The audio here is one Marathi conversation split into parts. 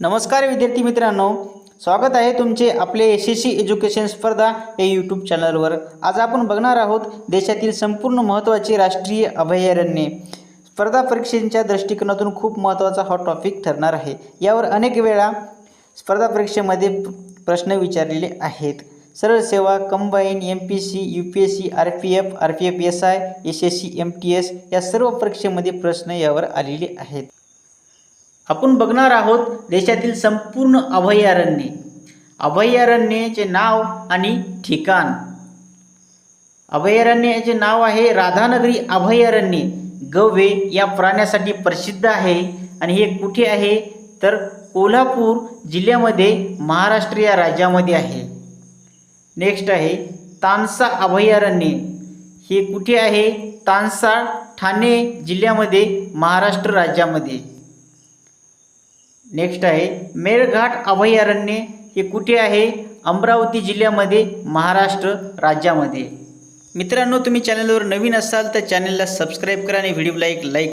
नमस्कार विद्यार्थी मित्रांनो. स्वागत आहे तुमचे आपले एस एस सी एज्युकेशन स्पर्धा या यूट्यूब चॅनलवर आज आपण बघणार आहोत देशातील संपूर्ण महत्त्वाची राष्ट्रीय अभयारण्ये. स्पर्धा परीक्षेच्या दृष्टिकोनातून खूप महत्त्वाचा हा टॉपिक ठरणार आहे. यावर अनेक वेळा स्पर्धा परीक्षेमध्ये प्रश्न विचारलेले आहेत. सरळ सेवा combined M P C U P S C R P F R P F S I S S C M T S या सर्व परीक्षेमध्ये प्रश्न यावर आलेले आहेत. आपण बघणार आहोत देशातील संपूर्ण अभयारण्ये. अभयारण्याचे नाव आणि ठिकाण. अभयारण्याचे नाव आहे राधानगरी अभयारण्य. गवे या प्राण्यासाठी प्रसिद्ध आहे आणि हे कुठे आहे? तर कोल्हापूर जिल्ह्यामध्ये महाराष्ट्र या राज्यामध्ये आहे. नेक्स्ट आहे तानसा अभयारण्य. हे कुठे आहे? तानसा ठाणे जिल्ह्यामध्ये महाराष्ट्र राज्यामध्ये. नेक्स्ट आहे मेळघाट अभयारण्य हे कुठे आहे? अमरावती जिल्ह्यामध्ये महाराष्ट्र राज्यामध्ये. मित्रांनो तुम्ही चॅनलवर नवीन असाल तर चॅनलला सबस्क्राईब करा आणि व्हिडिओला एक लाईक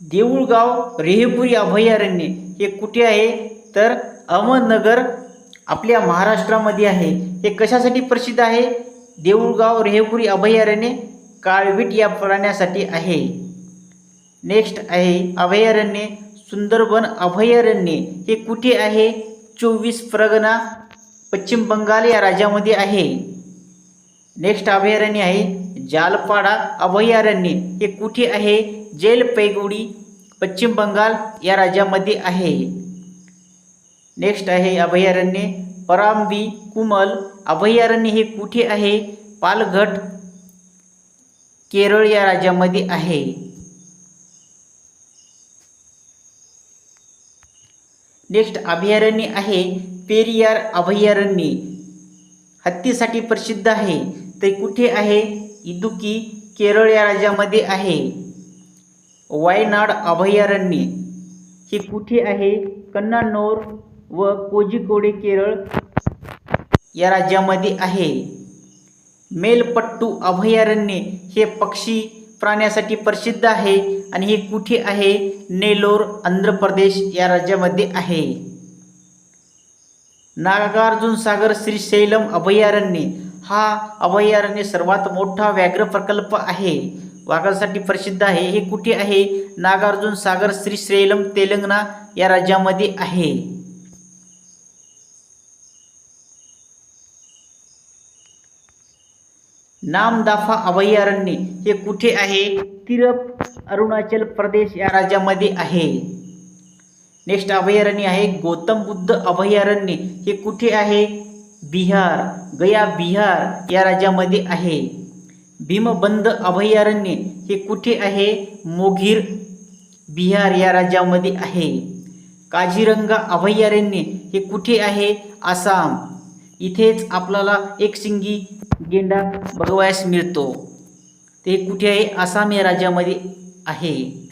देऊळगाव रेहेपुरी अभयारण्य हे कुठे आहे? तर अहमदनगर आपल्या महाराष्ट्रामध्ये आहे. हे कशासाठी प्रसिद्ध आहे? देऊळगाव रेहेपुरी अभयारण्य काळवीट या प्राण्यासाठी आहे. नेक्स्ट आहे अभयारण्य सुंदरबन अभयारण्य. हे कुठे आहे? चोवीस परगणा पश्चिम बंगाल या राज्यामध्ये आहे. नेक्स्ट अभयारण्य आहे जालपाडा अभयारण्य. हे कुठे आहे? जेलपैगुडी पश्चिम बंगाल या राज्यामध्ये आहे. नेक्स्ट आहे अभयारण्य परांबी कुमल अभयारण्य हे कुठे आहे? पालघट केरळ या राज्यामध्ये आहे. नेक्स्ट अभयारण्य आहे पेरियार अभयारण्य. हत्तीसाठी प्रसिद्ध आहे. ते कुठे आहे? इदुकी केरळ या राज्यामध्ये आहे. वायनाड अभयारण्य. हे कुठे आहे? कन्नानोर व कोझिकोडे केरळ या राज्यामध्ये आहे. मेलपट्टू अभयारण्य हे पक्षी प्राण्यासाठी प्रसिद्ध आहे आणि हे कुठे आहे? नेलोर आंध्र प्रदेश या राज्यामध्ये आहे. नागार्जुन सागर श्रीशैलम अभयारण्य हा अभयारण्य सर्वात मोठा व्याघ्र प्रकल्प आहे. वाघासाठी प्रसिद्ध आहे. हे कुठे आहे? नागार्जुन सागर श्रीशैलम तेलंगणा या राज्यामध्ये आहे. नामदाफा अभयारण्य हे कुठे आहे? तिरप अरुणाचल प्रदेश या राज्यामध्ये आहे. नेक्स्ट अभयारण्य आहे गौतम बुद्ध अभयारण्य. हे कुठे आहे? बिहार गया बिहार या राज्यामध्ये आहे. भीमबंध अभयारण्य हे कुठे आहे? मोघीर बिहार या राज्यामध्ये आहे. काझीरंगा अभयारण्य हे कुठे आहे? आसाम. इथेच आपल्याला एकशिंगी गेंडा बघवायस मिळतो. ते कुठे आहे आसाम या राज्यामध्ये आहे.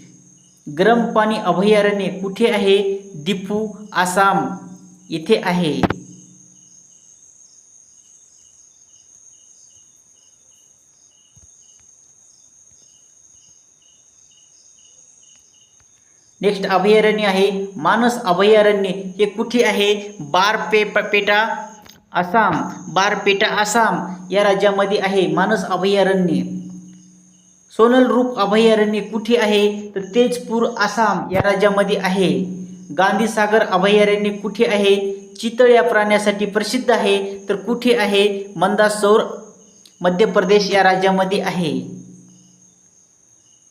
गरम पाणी अभयारण्य कुठे आहे? दिपू आसाम इथे आहे. नेक्स्ट अभयारण्य आहे. मानस अभयारण्य हे कुठे आहे? बारपे पेटा आसाम बारपेटा आसाम या राज्यामध्ये आहे मानस अभयारण्य. सोनल रूप अभयारण्य कुठे आहे? तर तेजपूर आसाम या राज्यामध्ये आहे. गांधीसागर अभयारण्य कुठे आहे? चितळ या प्राण्यासाठी प्रसिद्ध आहे. तर कुठे आहे? मंदासौर मध्य प्रदेश या राज्यामध्ये आहे.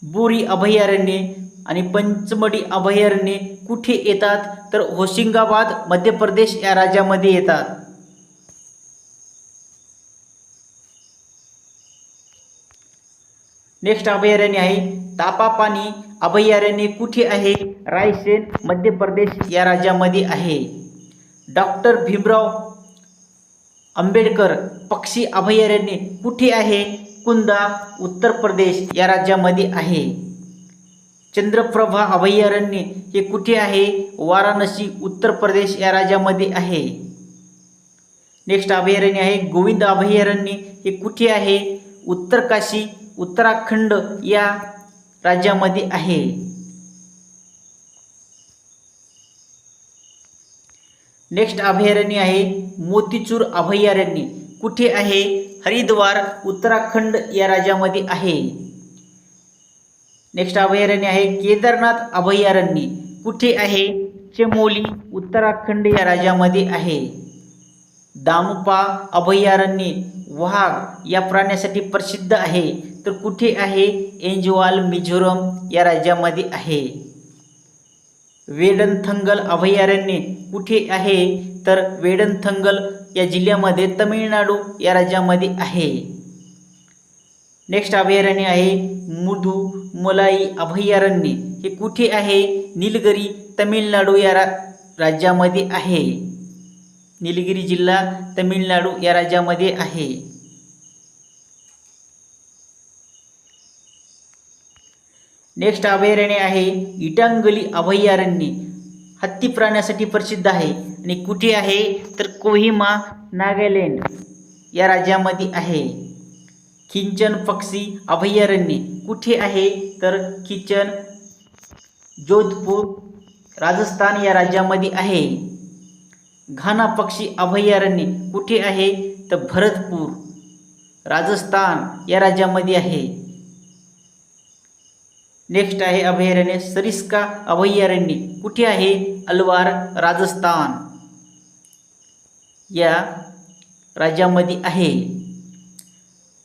बोरी अभयारण्य आणि पंचमडी अभयारण्य कुठे येतात? तर होशिंगाबाद मध्य प्रदेश या राज्यामध्ये येतात. नेक्स्ट अभयारण्य आहे. तापापानी अभयारण्य कुठे आहे? रायसेन मध्य प्रदेश या राज्यामध्ये आहे. डॉक्टर भीमराव आंबेडकर पक्षी अभयारण्य कुठे आहे? कुंदा उत्तर प्रदेश या राज्यामध्ये आहे. चंद्रप्रभा अभयारण्य हे कुठे आहे? वाराणसी उत्तर प्रदेश या राज्यामध्ये आहे. नेक्स्ट अभयारण्य आहे. गोविंद अभयारण्य हे कुठे आहे? उत्तरकाशी उत्तराखंड या राज्यामध्ये आहे. नेक्स्ट अभयारण्य आहे मोतीचूर अभयारण्य. कुठे आहे? हरिद्वार उत्तराखंड या राज्यामध्ये आहे. नेक्स्ट अभयारण्य आहे केदारनाथ अभयारण्य. कुठे आहे? चमोली उत्तराखंड या राज्यामध्ये आहे. दामपा अभयारण्य वाघ या प्राण्यासाठी प्रसिद्ध आहे. तर कुठे आहे? एंजवाल मिझोरम या राज्यामध्ये आहे. वेडनथंगल अभयारण्य कुठे आहे? तर वेडनथंगल या जिल्ह्यामध्ये तमिळनाडू या राज्यामध्ये आहे. नेक्स्ट अभयारण्य आहे मुधू मलाई अभयारण्य. हे कुठे आहे? निलगिरी तमिळनाडू या रा राज्यामध्ये आहे. निलगिरी जिल्हा तमिळनाडू या राज्यामध्ये आहे. नेक्स्ट अभयारण्य आहे इटांगली अभयारण्य. हत्ती प्राण्यासाठी प्रसिद्ध आहे. आणि कुठे आहे? तर कोहिमा नागालँड या राज्यामध्ये आहे. खिंचन पक्षी अभयारण्य. कुठे आहे? तर किचन जोधपूर राजस्थान या राज्यामध्ये आहे. घाना पक्षी अभयारण्य. कुठे आहे? तर भरतपूर राजस्थान या राज्यामध्ये आहे. नेक्स्ट आहे अभयारण्य सरिस्का अभयारण्य. कुठे आहे? अलवार राजस्थान. या राज्यामध्ये आहे.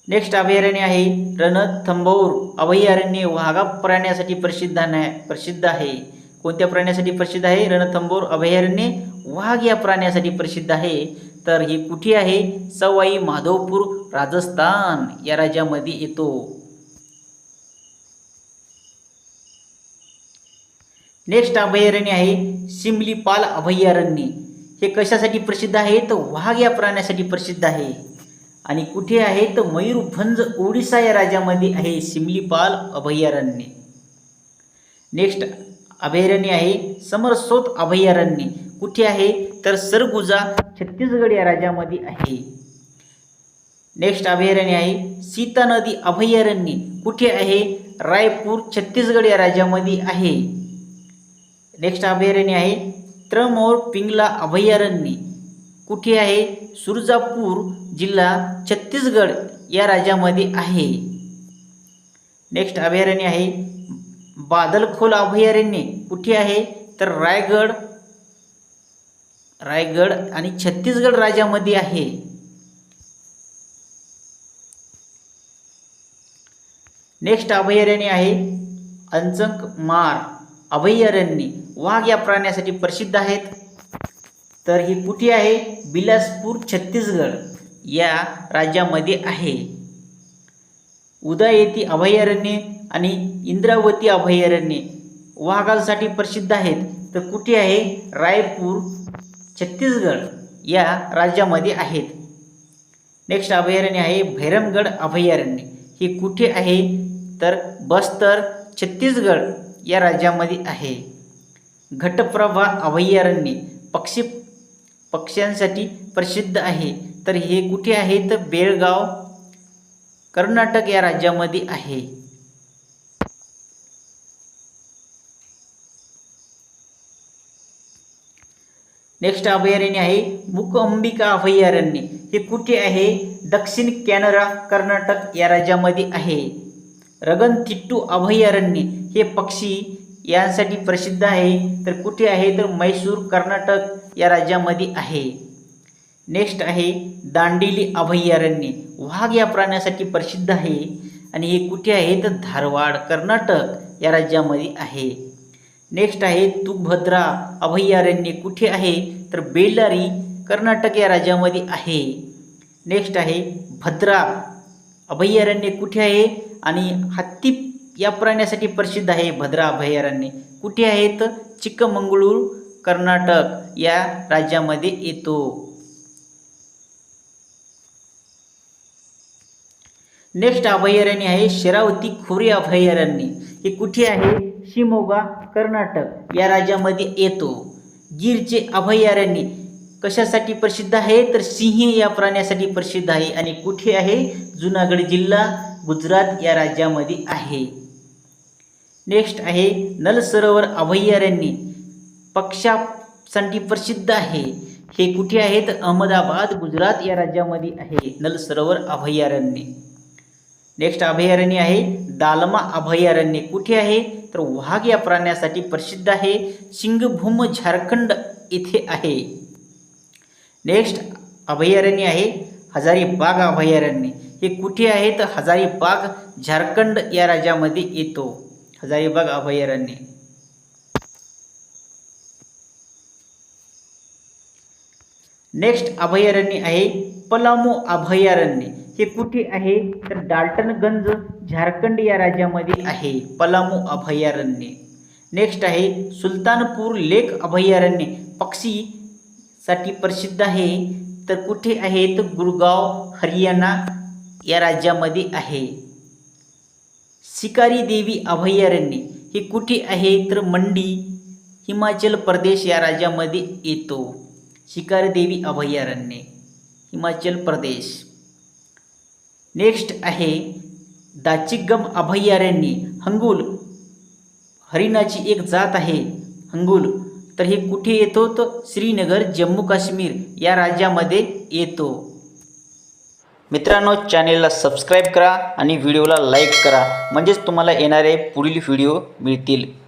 नेक्स्ट अभयारण्य आहे रणथंबौर. अभयारण्य वाघा प्राण्यासाठी प्रसिद्ध आहे प्रसिद्ध आहे. कोणत्या प्राण्यासाठी प्रसिद्ध आहे? रणथंबोर अभयारण्य वाघ या प्राण्यासाठी प्रसिद्ध आहे. तर हे कुठे आहे? सवाई माधवपूर राजस्थान या राज्यामध्ये येतो. नेक्स्ट अभयारण्य आहे सिमलीपाल अभयारण्य. हे कशासाठी प्रसिद्ध आहे? तर वाघ या प्राण्यासाठी प्रसिद्ध आहे. आणि कुठे आहे? तर मयूरभंज ओडिसा या राज्यामध्ये आहे सिमलीपाल अभयारण्य. नेक्स्ट अभयारण्य आहे समरसोत अभयारण्य. कुठे आहे? तर सरगुजा छत्तीसगड या राज्यामध्ये आहे. नेक्स्ट अभयारण्य आहे सीता नदी अभयारण्य. कुठे आहे? रायपूर छत्तीसगड या राज्यामध्ये आहे. नेक्स्ट अभयारण्य आहे त्रमोर पिंगला अभयारण्य. कुठे आहे? सुरजापूर जिल्हा छत्तीसगड या राज्यामध्ये आहे. नेक्स्ट अभयारण्य आहे बादलखोल अभयारण्य. कुठे आहे? तर रायगड रायगड आणि छत्तीसगड राज्यामध्ये आहे. नेक्स्ट अभयारण्य आहे अंचक मार अभयारण्य. वाघ या प्राण्यासाठी प्रसिद्ध आहेत. तर ही कुठे आहे? बिलासपूर छत्तीसगड या राज्यामध्ये आहे. उदयती अभयारण्य आणि इंद्रावती अभयारण्य वाघांसाठी प्रसिद्ध आहेत. तर कुठे आहे? रायपूर छत्तीसगड या राज्यामध्ये आहेत. नेक्स्ट अभयारण्य आहे भैरमगड अभयारण्य. हे कुठे आहे? तर बस्तर छत्तीसगड या राज्यामध्ये आहे. घटप्रभा अभयारण्य पक्षी पक्ष्यांसाठी प्रसिद्ध आहे. तर हे कुठे आहे तर बेळगाव कर्नाटक या राज्यामध्ये आहे. नेक्स्ट अभयारण्य आहे मुकअंबिका अभयारण्य. हे कुठे आहे? दक्षिण कॅनडा कर्नाटक या राज्यामध्ये आहे. रगनथिट्टू अभयारण्य. हे पक्षी यांसाठी प्रसिद्ध आहे. तर कुठे आहे? तर मैसूर कर्नाटक या राज्यामध्ये आहे. नेक्स्ट आहे दांडेली अभयारण्य. वाघ या प्राण्यासाठी प्रसिद्ध आहे. आणि हे कुठे आहे? तर धारवाड कर्नाटक या राज्यामध्ये आहे. नेक्स्ट आहे तुभद्रा अभयारण्य. कुठे आहे? तर बेल्लारी कर्नाटक या राज्यामध्ये आहे. नेक्स्ट आहे भद्रा अभयारण्य. कुठे आहे? आणि हत्ती या प्राण्यासाठी प्रसिद्ध आहे भद्रा अभयारण्य. कुठे आहे तर चिक्कमंगळूर कर्नाटक या राज्यामध्ये येतो. नेक्स्ट अभयारण्य आहे शरावती खोरी अभयारण्य. हे कुठे आहे? शिमोगा कर्नाटक या राज्यामध्ये येतो. गिरचे अभयारण्य. कशासाठी प्रसिद्ध आहे? तर सिंह या प्राण्यासाठी प्रसिद्ध आहे. आणि कुठे आहे? जुनागड जिल्हा गुजरात या राज्यामध्ये आहे. नेक्स्ट आहे नल सरोवर अभयारण्य. पक्षासाठी प्रसिद्ध आहे. हे कुठे आहेत? अहमदाबाद गुजरात या राज्यामध्ये आहे. नल सरोवर अभयारण्य. नेक्स्ट अभयारण्य आहे. दालमा अभयारण्य. कुठे आहे? तर वाघ या प्राण्यासाठी प्रसिद्ध आहे. सिंगभूम झारखंड इथे आहे. नेक्स्ट अभयारण्य आहे. हजारीबाग अभयारण्य. हे कुठे आहे तर हजारीबाग झारखंड या राज्यामध्ये येतो. हजारीबाग अभयारण्य नेक्स्ट अभयारण्य आहे पलामू अभयारण्य. हे कुठे आहे? तर डाल्टनगंज झारखंड या राज्यामध्ये आहे पलामू अभयारण्य. नेक्स्ट आहे सुलतानपूर लेक अभयारण्य. पक्षीसाठी प्रसिद्ध आहे. तर कुठे आहे? तर गुरगाव हरियाणा या राज्यामध्ये आहे. शिकारी देवी अभयारण्य हे कुठे आहे? तर मंडी हिमाचल प्रदेश या राज्यामध्ये येतो. शिकारी देवी अभयारण्य हिमाचल प्रदेश. नेक्स्ट आहे दाचिगम अभयारण्य हंगुल. हरिणाची एक जात आहे हंगुल. तर हे कुठे येतो? तर श्रीनगर जम्मू काश्मीर या राज्यामध्ये येतो. मित्रांनो चॅनेलला सबस्क्राईब करा आणि व्हिडिओला लाईक करा. म्हणजेच तुम्हाला येणारे पुढील व्हिडिओ मिळतील.